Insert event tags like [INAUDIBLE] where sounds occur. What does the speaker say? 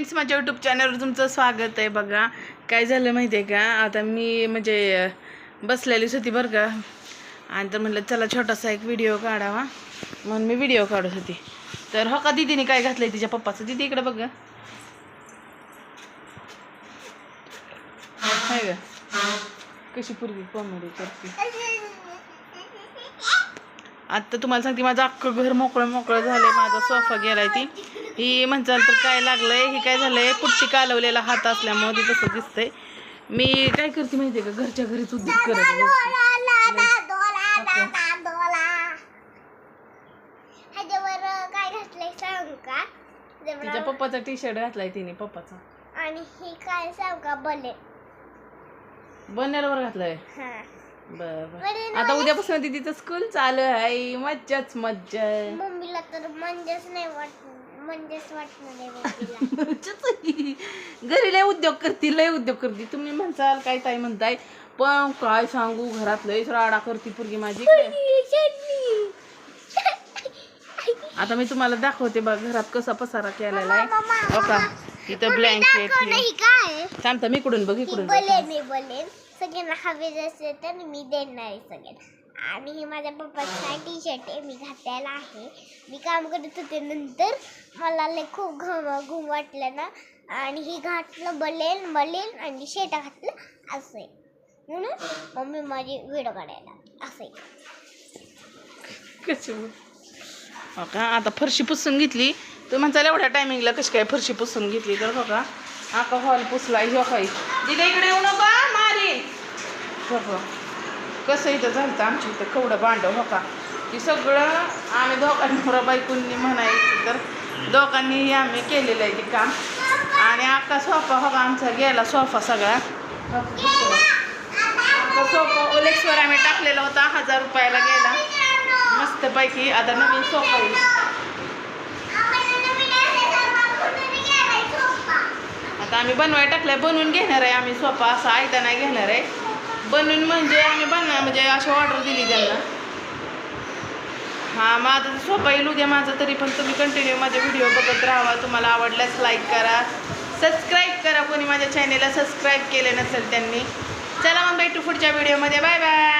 Friends माझ्या YouTube चॅनलवर तुमचं स्वागत आहे बघा. काय झालं माहिती आहे का? आता मी म्हणजे बसलेलीच होती बरं का. आणि तर म्हटलं चला छोटासा एक व्हिडिओ काढावा. म्हणून मी व्हिडिओ काढत होती. तर हो का दिदीने काय घातलंय तिच्या पप्पाचं? दिदी इकडं बघ हाय ग. कशी पूर्वी कॉमेडी करते. आता तुम्हाला सांगते माझं अख्खं घर मोकळं मोकळं झालंय. माझा सोफा गेलाय ती. ही म्हणचाल तर काय लागलंय? ही काय झालंय? पुट्टी कालवलेला हात असल्यामुळे ती तसं दिसतंय. मी काय करते माहितीये का? घरच्या घरीच उद्योग करत तिच्या पप्पाचा टी शर्ट घातलाय तिने पप्पाचा. आणि ही काय सांगू का? बले बनेलवर घातलाय. बर आता उद्यापासून तिचं स्कूल चालू आहे. मज्जाच मज्जा. मम्मीला तर म्हणजेच नाही वाट म्हणजेच वाटणार. [LAUGHS] घरी लय उद्योग करते लय उद्योग करते. तुम्ही म्हणसाल काय ताई म्हणताय पण काय सांगू घरात लयच राडा करते पुरगी माझी आता मी तुम्हाला दाखवते बघ घरात कसा पसारा केलेला आहे. हो का? इथं ब्लँकेट नाही काय? थांबता मी इकडून बघ ही इकडून बघ. बलेन मी बलेन. सगळ्यांना हवे असेल तर मी देणार आहे सगळ्यांना. आणि हे माझ्या पप्पाचा टी शर्ट आहे मी घातलेला आहे. मी काम करत होते नंतर. मला लय खूप घम घुम वाटलं ना. आणि ही घातलं बलेन बलेन आणि शेटा घातलं असं आहे म्हणून मम्मी माझी व्हिडिओ काढायला. असं आहे का आता फरशी पुसून घेतली. तू म्हणताल एवढ्या टायमिंगला कशी काय फरशी पुसून घेतली तर हो का आका हॉल पुसला हो काही. दिले इकडे येऊ नका मारी हो कसं इथं झालं तर आमच्या इथं कवडं भांडं हो का सगळं आम्ही दोघांनी बायकोंनी म्हणायचं तर दोघांनीही आम्ही केलेलं आहे ते काम. आणि आता सोफा हो का आमचा गेला सोफा सगळा. सोफा ओलेक्सवर आम्ही टाकलेला होता हजार रुपयाला गेला. मस्तपैकी आता नवीन सोफा येईल आता आम्ही बनवायला टाकलाय बनवून घेणार आहे आम्ही सोफा असा आयदा नाही घेणार आहे. बनवून म्हणजे आम्ही बनवा म्हणजे अशी ऑर्डर दिली त्यांना. हां माझं सोपा येईल उद्या माझं तरी पण तुम्ही कंटिन्यू माझे व्हिडिओ बघत राहा. तुम्हाला आवडल्यास लाईक करा. सबस्क्राईब करा कोणी माझ्या चॅनेलला सबस्क्राईब केले नसेल त्यांनी. चला मग भेटू पुढच्या व्हिडिओमध्ये बाय बाय